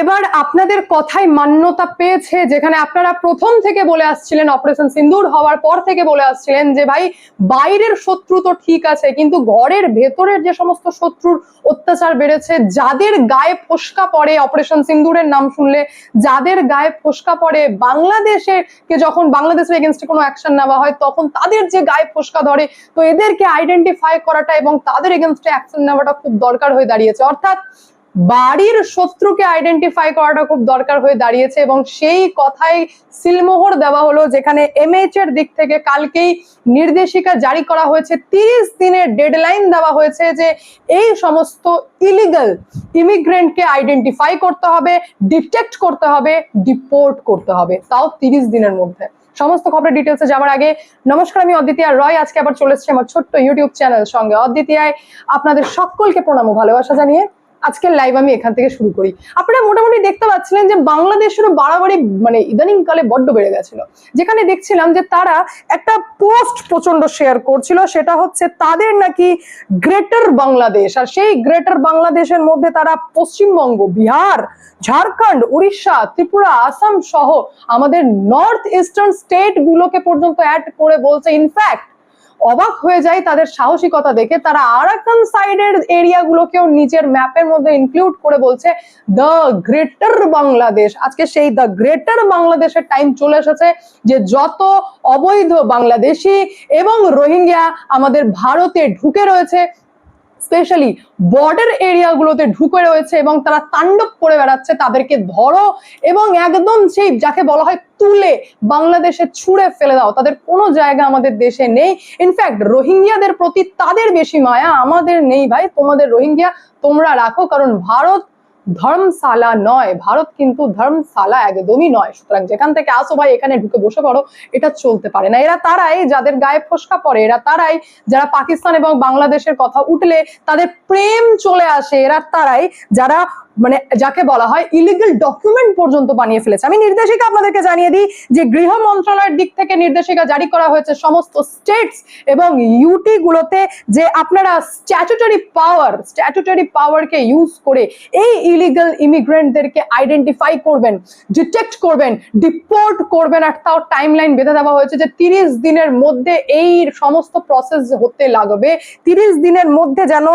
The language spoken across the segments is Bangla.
এবার আপনাদের কথাই মান্যতা পেয়েছে, যেখানে আপনারা প্রথম থেকে বলে আসছিলেন অপারেশন সিন্দুর হওয়ার পর থেকে বলে আসছিলেন যে, ভাই, বাইরের শত্রু তো ঠিক আছে, কিন্তু ঘরের ভেতরের যে সমস্ত শত্রুর অত্যাচার বেড়েছে, যাদের গায়ে ফোসকা পড়ে অপারেশন সিন্দুরের নাম শুনলে, যাদের গায়ে ফোসকা পড়ে বাংলাদেশে কে যখন বাংলাদেশের এগেনস্টে কোনো অ্যাকশন নেওয়া হয়, তখন তাদের যে গায়ে ফোসকা ধরে, তো এদেরকে আইডেন্টিফাই করাটা এবং তাদের এগেনস্টে অ্যাকশন নেওয়াটা খুব দরকার হয়ে দাঁড়িয়েছে। অর্থাৎ বাড়ির শত্রুকে আইডেন্টিফাই করাটা খুব দরকার হয়ে দাঁড়িয়েছে এবং সেই কথাই সিলমোহর দেওয়া হলো, যেখানে এমএইচ এর দিক থেকে কালকেই নির্দেশিকা জারি করা হয়েছে। তিরিশ দিনের ডেডলাইন দেওয়া হয়েছে যে এই সমস্ত ইলিগাল ইমিগ্রেন্টকে আইডেন্টিফাই করতে হবে ডিটেক্ট করতে হবে ডিপোর্ট করতে হবে। তাও তিরিশ দিনের মধ্যে। সমস্ত খবরের ডিটেলসে যাওয়ার আগে নমস্কার, আমি অদ্বিতীয়া রয়। আজকে আবার চলে এসেছি আমার ছোট্ট ইউটিউব চ্যানেল সঙ্গে। অদ্বিতীয়ায় আপনাদের সকলকে প্রণাম ভালোবাসা জানিয়ে আজকের লাইভ আমি এখান থেকে শুরু করি। আপনারা মোটামুটি দেখতে পাচ্ছিলেন যে বাংলাদেশেরও বাড়াবাড়ি মানে ইদানিং কালে বড্ড বেড়ে গেছিল। যেখানে দেখছিলাম যে তারা একটা পোস্ট প্রচণ্ড শেয়ার করছিল, সেটা হচ্ছে তাদের নাকি গ্রেটার বাংলাদেশ আর সেই গ্রেটার বাংলাদেশের মধ্যে তারা পশ্চিমবঙ্গ, বিহার, ঝাড়খণ্ড, উড়িষ্যা, ত্রিপুরা, আসাম সহ আমাদের নর্থ ইস্টার্ন স্টেট গুলোকে পর্যন্ত অ্যাড করে বলছে। ইনফ্যাক্ট অবাক হয়ে যায় তাদের সাহসিকতা দেখে। তারা আরাকান সাইডের এরিয়াগুলোকেও নিজের ম্যাপের মধ্যে ইনক্লুড করে বলছে দ্য গ্রেটার বাংলাদেশ আজকে সেই দ্য গ্রেটার বাংলাদেশের টাইম চলে এসেছে, যে যত অবৈধ বাংলাদেশি এবং রোহিঙ্গা আমাদের ভারতে ঢুকে রয়েছে স্পেশালি বর্ডার এরিয়াগুলোতে ঢুকে রয়েছে এবং তারা তাণ্ডব করে বেড়াচ্ছে তাদেরকে ধরো এবং একদম সেই যাকে বলা হয় তুলে বাংলাদেশে ছুঁড়ে ফেলে দাও। তাদের কোনো জায়গা আমাদের দেশে নেই। ইনফ্যাক্ট রোহিঙ্গিয়াদের প্রতি তাদের বেশি মায়া আমাদের নেই ভাই। তোমাদের রোহিঙ্গিয়া তোমরা রাখো, কারণ ভারত ধর্মশালা নয়, ভারত কিন্তু ধর্মশালা একদমই নয়। সুতরাং যেখান থেকে আসো ভাই, এখানে ঢুকে বসে পড়ো, এটা চলতে পারে না। এরা তারাই যাদের গায়ে ফসকা পড়ে, এরা তারাই যারা পাকিস্তান এবং বাংলাদেশের কথা উঠলে তাদের প্রেম চলে আসে, এরা তারাই যারা মানে যাকে বলা হয় ইলিগাল ডকুমেন্ট পর্যন্ত বানিয়ে ফেলেছে। আমি নির্দেশিকা আপনাদেরকে জানিয়ে দিই যে গৃহ মন্ত্রণালয়ের দিক থেকে নির্দেশিকা জারি করা হয়েছে সমস্ত স্টেটস এবং ইউটি গুলোতে যে আপনারা স্ট্যাচুটারি পাওয়ার স্ট্যাচুটারি পাওয়ারকে ইউজ করে এই ইলিগাল ইমিগ্রেন্টদেরকে আইডেন্টিফাই করবেন ডিটেক্ট করবেন ডিপোর্ট করবেন আর তাও টাইম লাইন বেঁধে দেওয়া হয়েছে যে তিরিশ দিনের মধ্যে এই সমস্ত প্রসেস হতে লাগবে। তিরিশ দিনের মধ্যে যেন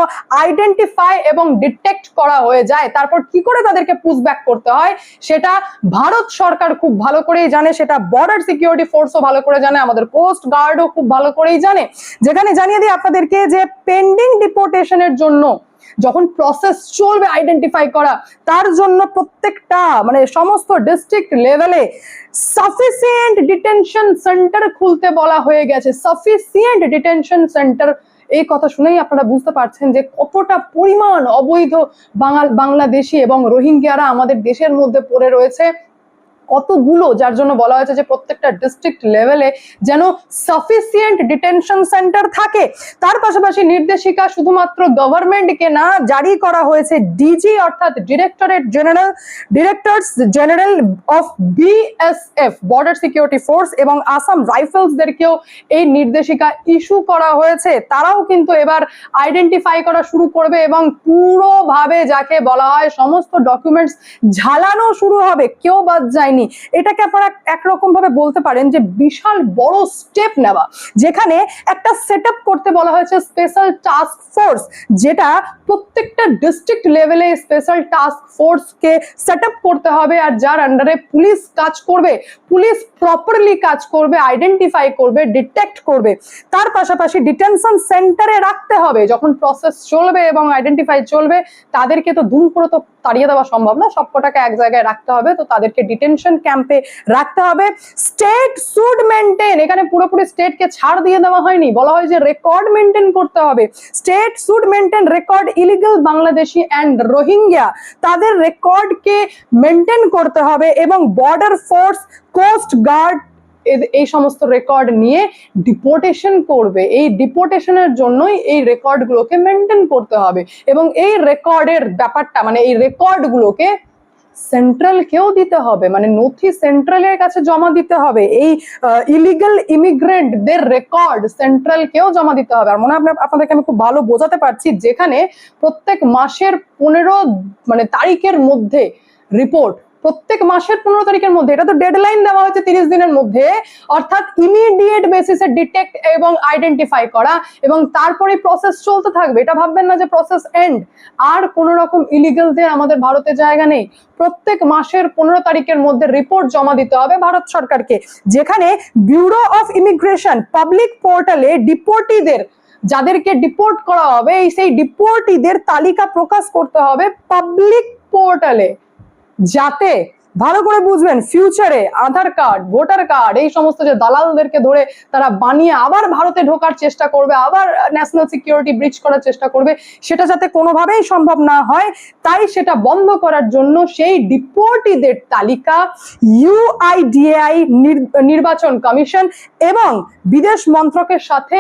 আইডেন্টিফাই এবং ডিটেক্ট করা হয়ে যায়। তারপর কি করে তাদেরকে পুশ ব্যাক করতে হয় সেটা ভারত সরকার খুব ভালো করেই জানে, সেটা বর্ডার সিকিউরিটি ফোর্সও ভালো করে জানে, আমাদের কোস্ট গার্ডও খুব ভালো করেই জানে। যেখানে জানিয়ে দিই আপনাদেরকে যে পেন্ডিং ডিপোর্টেশনের জন্য যখন প্রসেস চলবে আইডেন্টিফাই করা, তার জন্য প্রত্যেকটা মানে সমস্ত ডিস্ট্রিক্ট লেভেলে সাফিসিয়েন্ট ডিটেনশন সেন্টার খুলতে বলা হয়ে গেছে। সাফিসিয়েন্ট ডিটেনশন সেন্টার এই কথা শুনেই আপনারা বুঝতে পারছেন যে কতটা পরিমাণ অবৈধ বাংলাদেশি এবং রোহিঙ্গিয়ারা আমাদের দেশের মধ্যে পড়ে রয়েছে। কতগুলো, যার জন্য বলা হয়েছে যে প্রত্যেকটা ডিস্ট্রিক্ট লেভেলে যেন সাফিসিয়েন্ট ডিটেনশন সেন্টার থাকে। তার পাশাপাশি নির্দেশিকা শুধুমাত্র গভর্নমেন্টকে না, জারি করা হয়েছে ডিজি অর্থাৎ directorate general directors general of BSF border security force এবং আসাম রাইফেলসদেরকেও এই নির্দেশিকা ইস্যু করা হয়েছে। তারাও কিন্তু এবার আইডেন্টিফাই করা শুরু করবে এবং পুরোভাবে যাকে বলা হয় সমস্ত ডকুমেন্টস ঝালানো শুরু হবে। কেউ বাদ যায়নি। এটাকে আপনারা একরকম ভাবে বলতে পারেন যে বিশাল বড় স্টেপ নেওয়া, যেখানে একটা সেট করতে বলা হয়েছে স্পেশাল টাস্ক ফোর্স যেটা প্রত্যেকটা ডিস্ট্রিক্ট লেভেলে স্পেশাল টাস্ক ফোর্সকে সেট করতে হবে আর যার আন্ডারে পুলিশ কাজ করবে পুলিশ প্রপারলি কাজ করবে আইডেন্টিফাই করবে ডিটেক্ট করবে। তার পাশাপাশি ডিটেনশন সেন্টারে রাখতে হবে। যখন প্রসেস চলবে এবং আইডেন্টিফাই চলবে, তাদেরকে তো দুম করে তো তাড়িয়ে দেওয়া সম্ভব না। সবকটাকে এক জায়গায় রাখতে হবে, তো তাদেরকে ডিটেনশন ক্যাম্পে রাখতে হবে। স্টেট শুড মেনটেন এখানে পুরোপুরি স্টেটকে ছাড় দিয়ে দেওয়া হয়নি, বলা হয় যে রেকর্ড মেনটেন করতে হবে। State should maintain record illegal Bangladeshi and Rohingya তাদের রেকর্ডকে মেনটেন করতে হবে এবং বর্ডার ফোর্স কোস্ট গার্ড এই সমস্ত রেকর্ড নিয়ে ডিপোর্টেশন করবে। এই ডিপোর্টেশনের জন্যই এই রেকর্ডগুলোকে মেনটেন করতে হবে এবং এই রেকর্ডের ব্যাপারটা মানে এই রেকর্ডগুলোকে সেন্ট্রালকেও দিতে হবে? মানে নথি সেন্ট্রালের কাছে জমা দিতে হবে। এই ইলিগাল ইমিগ্রেন্টদের রেকর্ড সেন্ট্রালকেও জমা দিতে হবে। আর মনে হয় আপনাদেরকে আমি খুব ভালো বোঝাতে পারছি, যেখানে প্রত্যেক মাসের পনেরো মানে তারিখের মধ্যে রিপোর্ট প্রত্যেক মাসের পনেরো তারিখের মধ্যে, এটা তো ডেডলাইন দেওয়া হয়েছে তিরিশ দিনের মধ্যে, অর্থাৎ ইমিডিয়েট বেসিসে ডিটেক্ট এবং আইডেন্টিফাই করা এবং তারপরে প্রসেস চলতে থাকবে। এটা ভাববেন না যে প্রসেস এন্ড আর কোন রকম ইলিগালদের আমাদের ভারতে জায়গা নেই। প্রত্যেক মাসের পনেরো তারিখের মধ্যে রিপোর্ট জমা দিতে হবে ভারত সরকারকে। যেখানে ব্যুরো অফ ইমিগ্রেশন পাবলিক পোর্টালে ডিপোর্টিদের যাদেরকে ডিপোর্ট করা হবে সেই ডিপোর্টিদের তালিকা প্রকাশ করতে হবে পাবলিক পোর্টালে যাতে ভালো করে বুঝবেন ফিউচারে আধার কার্ড ভোটার কার্ড এই সমস্ত যে দালালদেরকে ধরে তারা বানিয়ে আবার ভারতে ঢোকার চেষ্টা করবে, আবার ন্যাশনাল সিকিউরিটি ব্রিচ করার চেষ্টা করবে, সেটা যাতে কোনোভাবেই সম্ভব না হয়, তাই সেটা বন্ধ করার জন্য সেই ডিপোর্টিদের তালিকা ইউআইডিএআই নির্বাচন কমিশন এবং বিদেশ মন্ত্রকের সাথে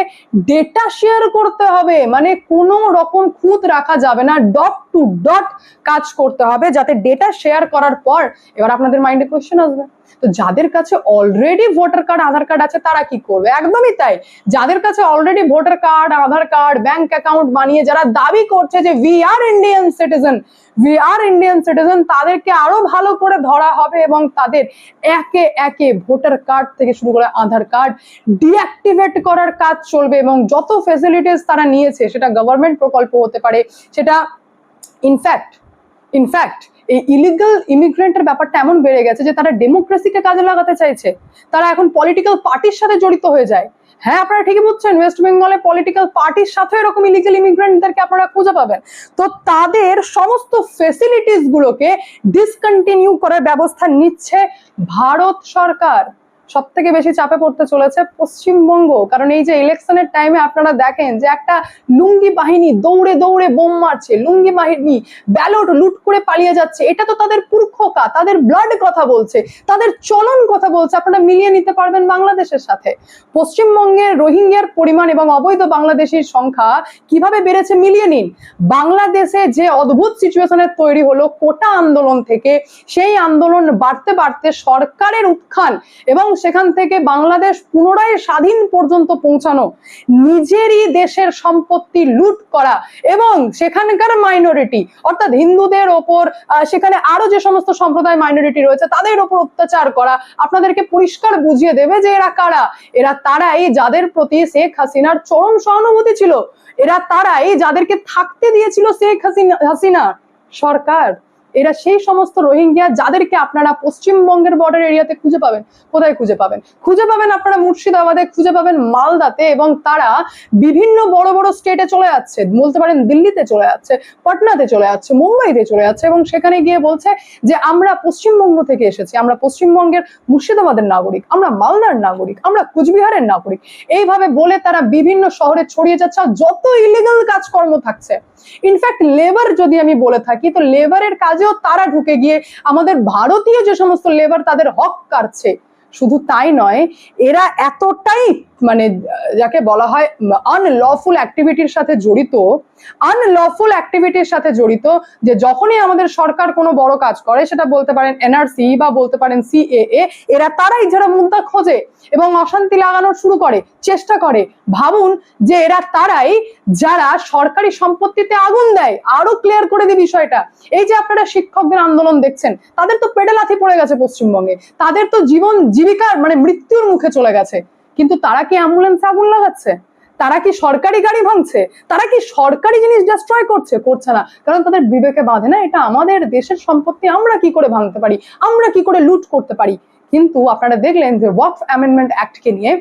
ডেটা শেয়ার করতে হবে। মানে কোনো রকম খুঁত রাখা যাবে না ডট টু ডট কাজ করতে হবে যাতে ডেটা শেয়ার করার পর এবার আপনাদের মাইন্ডে কোয়েশ্চেন আসবে। তো যাদের কাছে already voter card Aadhaar card আছে, তারা কি করবে? একদমই তাই। যাদের কাছে already voter card Aadhaar card bank account বানিয়ে যারা দাবি করছে যে we are Indian citizen we are Indian citizen তাদেরকে আরও ভালো করে ধরা হবে এবং তাদের একে একে ভোটার কার্ড থেকে শুরু করে আধার কার্ড ডিঅ্যাক্টিভেট করার কাজ চলবে এবং যত ফেসিলিটিস তারা নিয়েছে, সেটা গভর্নমেন্ট প্রকল্প হতে পারে, সেটা ইনফ্যাক্ট ইনফ্যাক্ট এই ইলিগাল ইমিগ্রেন্টের ব্যাপারটা এমন বেড়ে গেছে যে তারা ডেমোক্রেসিকে কাজে লাগাতে চাইছে। তারা এখন পলিটিক্যাল পার্টির সাথে জড়িত হয়ে যায়। হ্যাঁ আপনারা ঠিকই বুঝছেন ওয়েস্ট বেঙ্গলে পলিটিক্যাল পার্টির সাথে এরকম ইলিগাল ইমিগ্রেন্টদেরকে আপনারা খুঁজে পাবেন। তো তাদের সমস্ত ফেসিলিটিস গুলোকে ডিসকন্টিনিউ করার ব্যবস্থা নিচ্ছে ভারত সরকার। সব থেকে বেশি চাপে পড়তে চলেছে পশ্চিমবঙ্গ। কারণ এই যে ইলেকশনের টাইমে আপনারা দেখেন যে একটা লুঙ্গি বাহিনী দৌড়ে দৌড়ে বোম মারছে, লুঙ্গি বাহিনী ব্যালট লুট করে পালিয়ে যাচ্ছে। এটা তো তাদের পুরখকা তাদের ব্লাড কথা বলছে, তাদের চলন কথা বলছে। আপনারা মিলিয়ে নিতে পারবেন বাংলাদেশের সাথে। পশ্চিমবঙ্গের রোহিঙ্গার পরিমাণ এবং অবৈধ বাংলাদেশির সংখ্যা কীভাবে বেড়েছে মিলিয়ে নিন। বাংলাদেশে যে অদ্ভুত সিচুয়েশনের তৈরি হলো কোটা আন্দোলন থেকে, সেই আন্দোলন বাড়তে বাড়তে সরকারের উত্থান এবং সেখান থেকে বাংলাদেশ পুনরায় স্বাধীন পর্যন্ত পৌঁছানো, নিজেরই দেশের সম্পত্তি লুট করা এবং সেখানকার মাইনরিটি অর্থাৎ হিন্দুদের ওপর সেখানে আরও যে সমস্ত সম্প্রদায় মাইনরিটি রয়েছে, তাদের ওপর অত্যাচার করা, আপনাদেরকে পরিষ্কার বুঝিয়ে দেবে যে এরা কারা? এরা তারাই যাদের প্রতি শেখ হাসিনার চরম সহানুভূতি ছিল। এরা তারাই যাদেরকে থাকতে দিয়েছিল শেখ হাসিনা হাসিনা সরকার। এরা সেই সমস্ত রোহিঙ্গা যাদেরকে আপনারা পশ্চিমবঙ্গের বর্ডার এরিয়াতে খুঁজে পাবেন, কোথায় খুঁজে পাবেন? খুঁজে পাবেন আপনারা মুর্শিদাবাদে, খুঁজে পাবেন মালদাতে এবং তারা বিভিন্ন বড় বড় স্টেটে চলে যাচ্ছে, বলতে পারেন দিল্লিতে চলে যাচ্ছে, পাটনাতে চলে যাচ্ছে, মুম্বাইতে চলে যাচ্ছে এবং সেখানে গিয়ে বলছে যে, আমরা পশ্চিমবঙ্গ থেকে এসেছি, আমরা পশ্চিমবঙ্গের মুর্শিদাবাদের নাগরিক, আমরা মালদার নাগরিক, আমরা কুচবিহারের নাগরিক। এইভাবে বলে তারা বিভিন্ন শহরে ছড়িয়ে যাচ্ছে যত ইলিগাল কাজকর্ম থাকছে ইনফ্যাক্ট লেবার যদি আমি বলে থাকি, তো লেবারের কাজেও তারা ঢুকে গিয়ে আমাদের ভারতীয় যে সমস্ত লেবার তাদের হক কাটছে, শুধু তাই নয়, এরা এতটাই মানে যাকে বলা হয় আনলফুল অ্যাক্টিভিটির সাথে জড়িত আনলফুল অ্যাক্টিভিটির সাথে জড়িত, যে যখনই আমাদের সরকার কোনো বড় কাজ করে, সেটা বলতে পারেন এনআরসি বা বলতে পারেন সিএএ এরা তারাই যারা মুদ্রা খোঁজে এবং অশান্তি লাগানোর শুরু করে, চেষ্টা করে। ভাবুন যে এরা তারাই যারা সরকারি সম্পত্তিতে আগুন দেয়। আরও ক্লিয়ার করে দিই বিষয়টা। এই যে আপনারা শিক্ষকদের আন্দোলন দেখছেন, তাদের তো পেটে লাথি পড়ে গেছে পশ্চিমবঙ্গে। তাদের তো জীবন জীবিকার মানে মৃত্যুর মুখে চলে গেছে। কিন্তু তারা কি অ্যাম্বুলেন্স আগুন লাগাচ্ছে? তারা কি সরকারি গাড়ি ভাঙছে? তারা কি সরকারি জিনিস ডিস্ট্রয় করছে? করছে না। কারণ তাদের বিবেকে বাঁধে না। এটা আমাদের দেশের সম্পত্তি। আমরা কি করে ভাঙতে পারি? আমরা কি করে লুট করতে পারি? কিন্তু আপনারা দেখলেন যে ওয়াকফ অ্যামেন্ডমেন্ট অ্যাক্টকে নিয়ে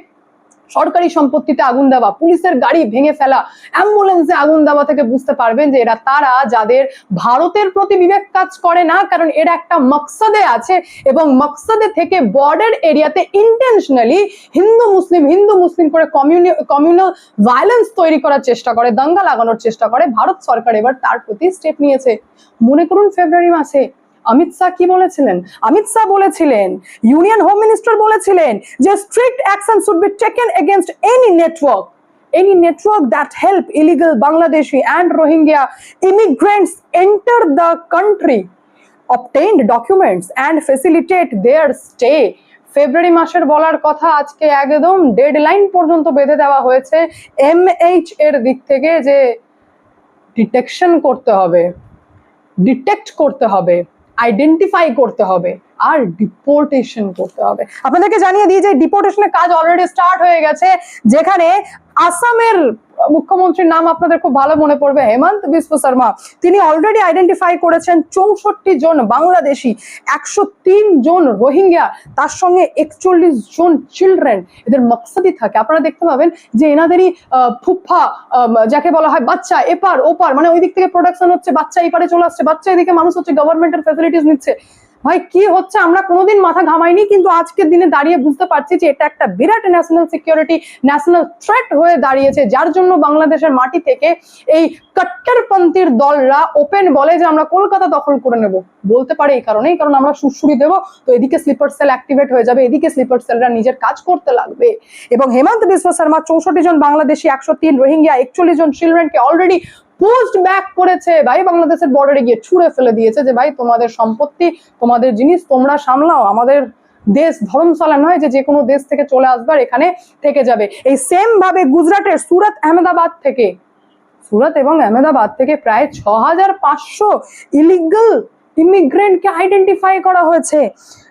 সরকারি সম্পত্তিতে আগুন দেওয়া, পুলিশের গাড়ি ভেঙে ফেলা, অ্যাম্বুলেন্সে আগুন দেওয়া থেকে বুঝতে পারবেন যে এরা তারা যাদের ভারতের প্রতি বিবেক কাজ করে না, কারণ এরা একটা মকসদে আছে এবং মকসদে থেকে বর্ডার এরিয়াতে ইন্টেনশনালি হিন্দু মুসলিম হিন্দু মুসলিম করে কমিউনি কমিউনাল ভায়োলেন্স তৈরি করার চেষ্টা করে, দাঙ্গা লাগানোর চেষ্টা করে, ভারত সরকার এবার তার প্রতি স্টেপ নিয়েছে। মনে করুন ফেব্রুয়ারি মাসে অমিত শাহ কি বলেছিলেন অমিত শাহ বলেছিলেন ইউনিয়ন হোম মিনিস্টার বলেছিলেন যে strict action should be taken against any network any network that help illegal Bangladeshi and Rohingya immigrants enter the country, obtained documents and facilitate their stay. ফেব্রুয়ারি মাসের বলার কথা আজকে একদম ডেডলাইন পর্যন্ত বেঁধে দেওয়া হয়েছে এমএইচ এর দিক থেকে যে ডিটেকশন করতে হবে ডিটেক্ট করতে হবে আইডেন্টিফাই করতে হবে আর ডিপোর্টেশন করতে হবে। আপনাদেরকে জানিয়ে দিই যে ডিপোর্টেশনের কাজ অলরেডি স্টার্ট হয়ে গেছে, যেখানে আসামের মুখ্যমন্ত্রীর নাম আপনাদের খুব ভালো মনে পড়বে, হেমন্ত বিশ্ব শর্মা। তিনি অলরেডি আইডেন্টিফাই করেছেন চৌষট্টি জন বাংলাদেশি, একশো তিন জন রোহিঙ্গা, তার সঙ্গে একচল্লিশ জন চিলড্রেন এদের মকসদি থাকে। আপনারা দেখতে পাবেন যে এনাদেরই ফুফা যাকে বলা হয় বাচ্চা, এপার, ওপার মানে ওই দিক থেকে প্রোডাকশন হচ্ছে, বাচ্চা এপারে চলে আসছে, বাচ্চা এদিকে মানুষ হচ্ছে গভর্নমেন্টের ফ্যাসিলিটিস নিচ্ছে। ভাই, কি হচ্ছে? আমরা কোনোদিন মাথা ঘামাইনি, কিন্তু আজকের দিনে দাঁড়িয়ে বুঝতে পারছি যে এটা একটা বিরাট ন্যাশনাল সিকিউরিটি ন্যাশনাল থ্রেট হয়ে দাঁড়িয়েছে, যার জন্য বাংলাদেশের মাটি থেকে এই কট্টরপন্থীর দলরা ওপেন বলে যে আমরা কলকাতা দখল করে নেব। বলতে পারে এই কারণেই, কারণ আমরা সুরসুরি দেব, তো এদিকে স্লিপার সেল অ্যাক্টিভেট হয়ে যাবে, এদিকে স্লিপার সেলরা নিজের কাজ করতে লাগবে। এবং হেমন্ত বিশ্ব শর্মা চৌষট্টি জন বাংলাদেশি, একশো তিন রোহিঙ্গা, একচল্লিশ জন চিলড্রেনকে অলরেডি পোস্ট ব্যাক করেছে ভাই, বাংলাদেশের বর্ডারে গিয়ে ছুড়ে ফেলে দিয়েছে যে ভাই, তোমাদের সম্পত্তি, তোমাদের জিনিস তোমরা সামলাও, আমাদের দেশ ধর্মশালা নয় যে যে কোনো দেশ থেকে চলে আসবে এখানে থেকে যাবে। এই সেম ভাবে গুজরাটের সুরত, আহমেদাবাদ থেকে, সুরত এবং আহমেদাবাদ থেকে প্রায় ছ হাজার পাঁচশো ইলিগাল ইমিগ্রেন্টকে আইডেন্টিফাই করা হয়েছে।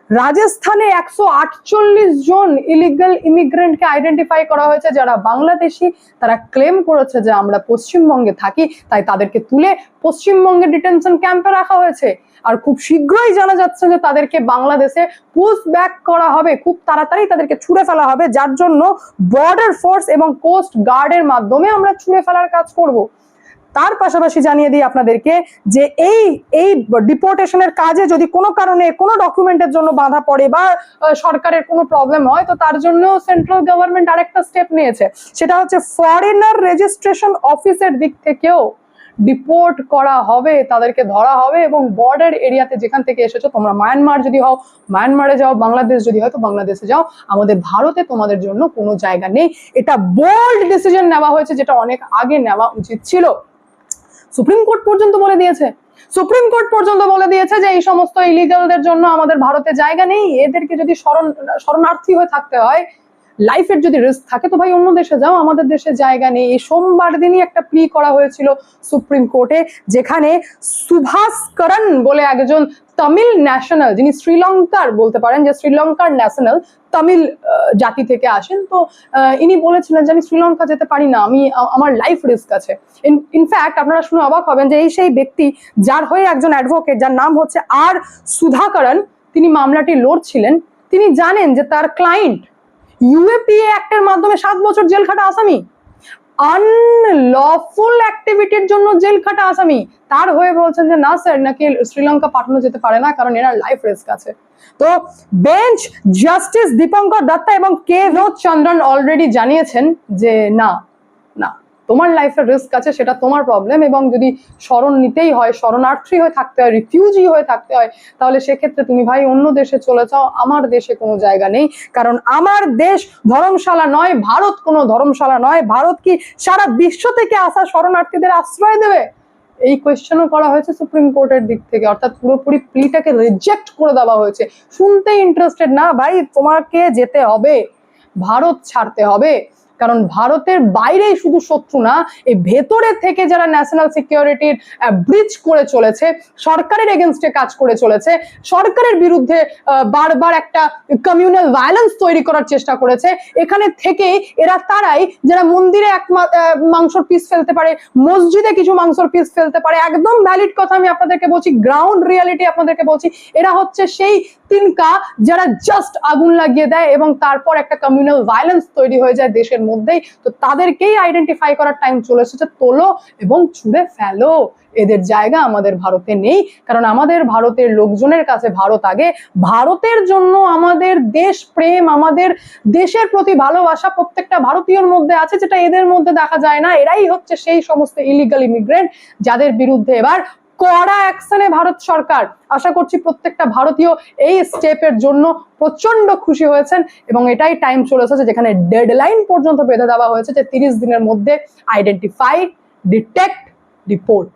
রাজস্থানে একশো আটচল্লিশ জন ইলিগাল ইমিগ্রেন্টকে আইডেন্টিফাই করা হয়েছে, যারা বাংলাদেশি, তারা ক্লেম করেছে যে আমরা পশ্চিমবঙ্গে থাকি, তাই তাদেরকে তুলে পশ্চিমবঙ্গে ডিটেনশন ক্যাম্পে রাখা হয়েছে। আর খুব শীঘ্রই জানা যাচ্ছে যে তাদেরকে বাংলাদেশে পুশ ব্যাক করা হবে, খুব তাড়াতাড়ি তাদেরকে ছুড়ে ফেলা হবে, যার জন্য বর্ডার ফোর্স এবং কোস্ট গার্ডের মাধ্যমে আমরা ছুড়ে ফেলার কাজ করব। তার পাশাপাশি জানিয়ে দিই আপনাদেরকে যে এই এই ডিপোর্টেশনের কাজে যদি কোনো কারণে কোনো ডকুমেন্টের জন্য বাধা পড়ে বা সরকারের কোনো প্রবলেম হয়, তো তার জন্য সেন্ট্রাল গভর্নমেন্ট আরেকটা স্টেপ নিয়েছে। সেটা হচ্ছে ফরেনার রেজিস্ট্রেশন অফিসের দিক থেকেও ডিপোর্ট করা হবে, তাদেরকে ধরা হবে এবং বর্ডার এরিয়াতে যেখান থেকে এসেছ, তোমরা মায়ানমার যদি হও মায়ানমারে যাও বাংলাদেশ যদি হয়, তো বাংলাদেশে যাও। আমাদের ভারতে তোমাদের জন্য কোনো জায়গা নেই। এটা বোল্ড ডিসিশন নেওয়া হয়েছে, যেটা অনেক আগে নেওয়া উচিত ছিল। সুপ্রিম কোর্ট পর্যন্ত বলে দিয়েছে। সুপ্রিম কোর্ট পর্যন্ত বলে দিয়েছে যে এই সমস্ত ইলিগালদের জন্য আমাদের ভারতে জায়গা নেই। এদেরকে যদি শরণ শরণার্থী হয়ে থাকতে হয় লাইফের যদি রিস্ক থাকে, তো ভাই অন্য দেশে যাও, আমাদের দেশে জায়গা নেই। এই সোমবার দিনই একটা প্লি করা হয়েছিল সুপ্রিম কোর্টে যেখানে সুভাষ করণ বলে একজন তামিল ন্যাশনাল যিনি শ্রীলঙ্কার বলতে পারেন, যে শ্রীলঙ্কার ন্যাশনাল তামিল জাতি থেকে আসেন। তো ইনি বলেছিলেন যে আমি শ্রীলঙ্কা যেতে পারি না, আমি আমার লাইফ রিস্ক আছে। ইনফ্যাক্ট আপনারা শুনে অবাক হবেন যে এই সেই ব্যক্তি, যার হয়ে একজন অ্যাডভোকেট যার নাম হচ্ছে আর সুধাকরণ, তিনি মামলাটি লড়ছিলেন। তিনি জানেন যে তার ক্লায়েন্ট ইউএপিএ অ্যাক্টের মাধ্যমে সাত বছর জেল খাটা আসামি? আনলফুল অ্যাক্টিভিটির জন্য জেল খাটা আসামি। তার হয়ে বলছেন যে, না স্যার, নাকি শ্রীলঙ্কা পাঠানো যেতে পারে না, কারণ এরা লাইফ রিস্ক আছে। তো বেঞ্চ জাস্টিস দীপঙ্কর দত্তা এবং কে চন্দ্রন অলরেডি জানিয়েছেন যে, না না। তোমার লাইফের রিস্ক আছে, সেটা তোমার প্রবলেম এবং যদি শরণ নিতেই হয় শরণার্থী হয়ে থাকতে হয় রিফিউজি হয়ে থাকতে হয়, তাহলে সেক্ষেত্রে তুমি ভাই অন্য দেশে চলে যাও, আমার দেশে কোনো জায়গা নেই। কারণ আমার দেশ ধর্মশালা নয়, ভারত কোনো ধর্মশালা নয়, ভারত কি সারা বিশ্ব থেকে আসা শরণার্থীদের আশ্রয় দেবে? এই কোয়েশ্চেনও করা হয়েছে সুপ্রিম কোর্টের দিক থেকে, অর্থাৎ পুরোপুরি প্লিটাকে রিজেক্ট করে দেওয়া হয়েছে। শুনতে ইন্টারেস্টেড না, ভাই তোমাকে যেতে হবে, ভারত ছাড়তে হবে। কারণ ভারতের বাইরেই শুধু শত্রু না এই ভেতরে থেকে যারা ন্যাশনাল সিকিউরিটির ব্রিজ করে চলেছে, সরকারের এগেনস্টে কাজ করে চলেছে, সরকারের বিরুদ্ধে বারবার একটা কমিউনাল ভায়োলেন্স তৈরি করার চেষ্টা করেছে। এখানে থেকে এরা তারাই যারা মন্দিরে এক মাংসর পিস ফেলতে পারে, মসজিদে কিছু মাংসর পিস ফেলতে পারে, একদম ভ্যালিড কথা আমি আপনাদেরকে বলছি গ্রাউন্ড রিয়ালিটি আপনাদেরকে বলছি, এরা হচ্ছে সেই তিনকা যারা জাস্ট আগুন লাগিয়ে দেয় এবং তারপর একটা কমিউনাল ভায়োলেন্স তৈরি হয়ে যায় দেশের মধ্যেই, তো তাদেরকেই আইডেন্টিফাই করার টাইম চলে এসেছে, তোলো এবং ছুঁড়ে ফেলো। এদের জায়গা আমাদের ভারতে নেই, কারণ আমাদের ভারতের লোকজনের কাছে ভারত আগে। ভারতের জন্য আমাদের দেশ প্রেম, আমাদের দেশের প্রতি ভালোবাসা প্রত্যেকটা ভারতীয়র মধ্যে আছে, যেটা এদের মধ্যে দেখা যায় না। এরাই হচ্ছে সেই সমস্ত ইলিগাল ইমিগ্রেন্ট যাদের বিরুদ্ধে এবার কড়া অ্যাকশনে ভারত সরকার। আশা করছি প্রত্যেকটা ভারতীয় এই স্টেপের জন্য প্রচণ্ড খুশি হয়েছেন এবং এটাই টাইম চলে এসেছে যেখানে ডেডলাইন পর্যন্ত বেঁধে দেওয়া হয়েছে যে তিরিশ দিনের মধ্যে আইডেন্টিফাই ডিটেক্ট রিপোর্ট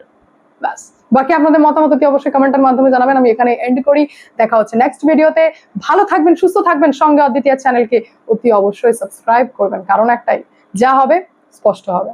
ব্যাস। বাকি আপনাদের মতামত কি অবশ্যই কমেন্টের মাধ্যমে জানাবেন। আমি এখানে এন্ড করি। দেখা হচ্ছে নেক্সট ভিডিওতে ভালো থাকবেন, সুস্থ থাকবেন। সঙ্গে অদ্বিতীয় চ্যানেলকে অতি অবশ্যই সাবস্ক্রাইব করবেন। কারণ একটাই, যা হবে, স্পষ্ট হবে।